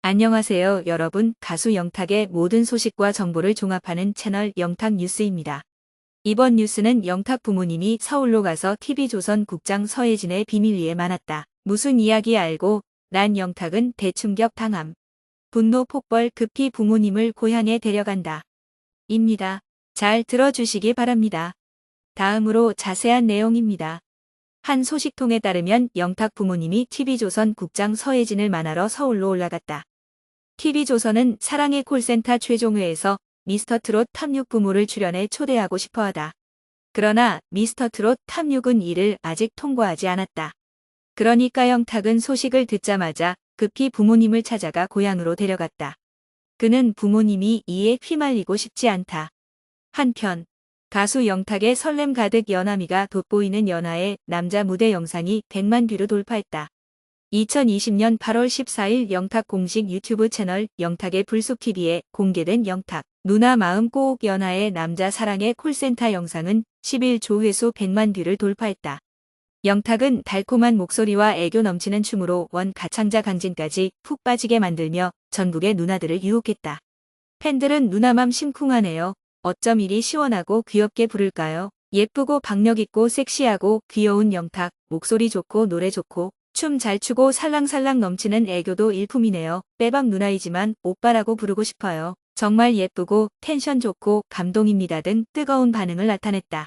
안녕하세요 여러분 가수 영탁의 모든 소식과 정보를 종합하는 채널 영탁 뉴스입니다. 이번 뉴스는 영탁 부모님이 서울로 가서 TV조선 국장 서혜진의 비밀리에 많았다. 무슨 이야기 알고 난 영탁은 대충격 당함. 분노 폭발 급히 부모님을 고향에 데려간다. 입니다. 잘 들어주시기 바랍니다. 다음으로 자세한 내용입니다. 한 소식통에 따르면 영탁 부모님이 TV조선 국장 서혜진을 만나러 서울로 올라갔다. TV조선은 사랑의 콜센터 최종회에서 미스터트롯 탑6 부모를 출연해 초대하고 싶어하다. 그러나 미스터트롯 탑6은 이를 아직 통과하지 않았다. 그러니까 영탁은 소식을 듣자마자 급히 부모님을 찾아가 고향으로 데려갔다. 그는 부모님이 이에 휘말리고 싶지 않다. 한편 가수 영탁의 설렘 가득 연하미가 돋보이는 연하의 남자 무대 영상이 100만 뷰를 돌파했다. 2020년 8월 14일 영탁 공식 유튜브 채널 영탁의 불쑥TV에 공개된 영탁 누나 마음 꼭 연하의 남자 사랑의 콜센터 영상은 10일 조회수 100만 뷰를 돌파했다. 영탁은 달콤한 목소리와 애교 넘치는 춤으로 원 가창자 강진까지 푹 빠지게 만들며 전국의 누나들을 유혹했다. 팬들은 누나맘 심쿵하네요. 어쩜 이리 시원하고 귀엽게 부를까요? 예쁘고 박력있고 섹시하고 귀여운 영탁, 목소리 좋고 노래 좋고 춤 잘 추고 살랑살랑 넘치는 애교도 일품이네요. 빼박 누나이지만 오빠라고 부르고 싶어요. 정말 예쁘고 텐션 좋고 감동입니다 등 뜨거운 반응을 나타냈다.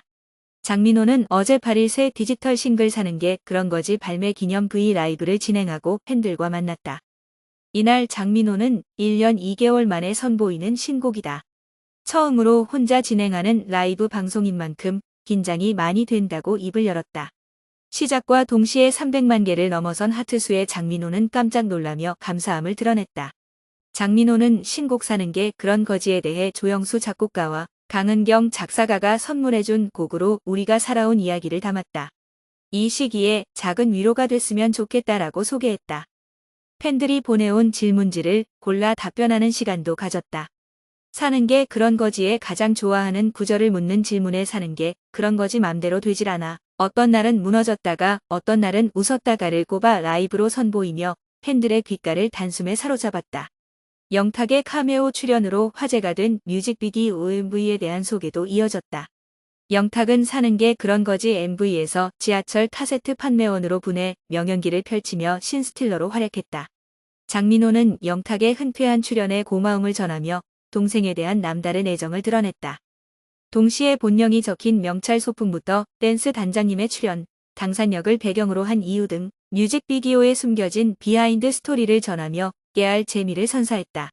장민호는 어제 8일 새 디지털 싱글 사는 게 그런 거지 발매 기념 V 라이브를 진행하고 팬들과 만났다. 이날 장민호는 1년 2개월 만에 선보이는 신곡이다. 처음으로 혼자 진행하는 라이브 방송인 만큼 긴장이 많이 된다고 입을 열었다. 시작과 동시에 300만 개를 넘어선 하트수의 장민호는 깜짝 놀라며 감사함을 드러냈다. 장민호는 신곡 사는 게 그런 거지에 대해 조영수 작곡가와 강은경 작사가가 선물해준 곡으로 우리가 살아온 이야기를 담았다. 이 시기에 작은 위로가 됐으면 좋겠다라고 소개했다. 팬들이 보내온 질문지를 골라 답변하는 시간도 가졌다. 사는 게 그런 거지에 가장 좋아하는 구절을 묻는 질문에 사는 게 그런 거지 맘대로 되질 않아. 어떤 날은 무너졌다가 어떤 날은 웃었다가를 꼽아 라이브로 선보이며 팬들의 귓가를 단숨에 사로잡았다. 영탁의 카메오 출연으로 화제가 된 뮤직비디오 MV에 대한 소개도 이어졌다. 영탁은 사는 게 그런 거지 MV에서 지하철 카세트 판매원으로 분해 명연기를 펼치며 신스틸러로 활약했다. 장민호는 영탁의 흔쾌한 출연에 고마움을 전하며 동생에 대한 남다른 애정을 드러냈다. 동시에 본명이 적힌 명찰 소품부터 댄스 단장님의 출연, 당산역을 배경으로 한 이유 등 뮤직비디오에 숨겨진 비하인드 스토리를 전하며 깨알 재미를 선사했다.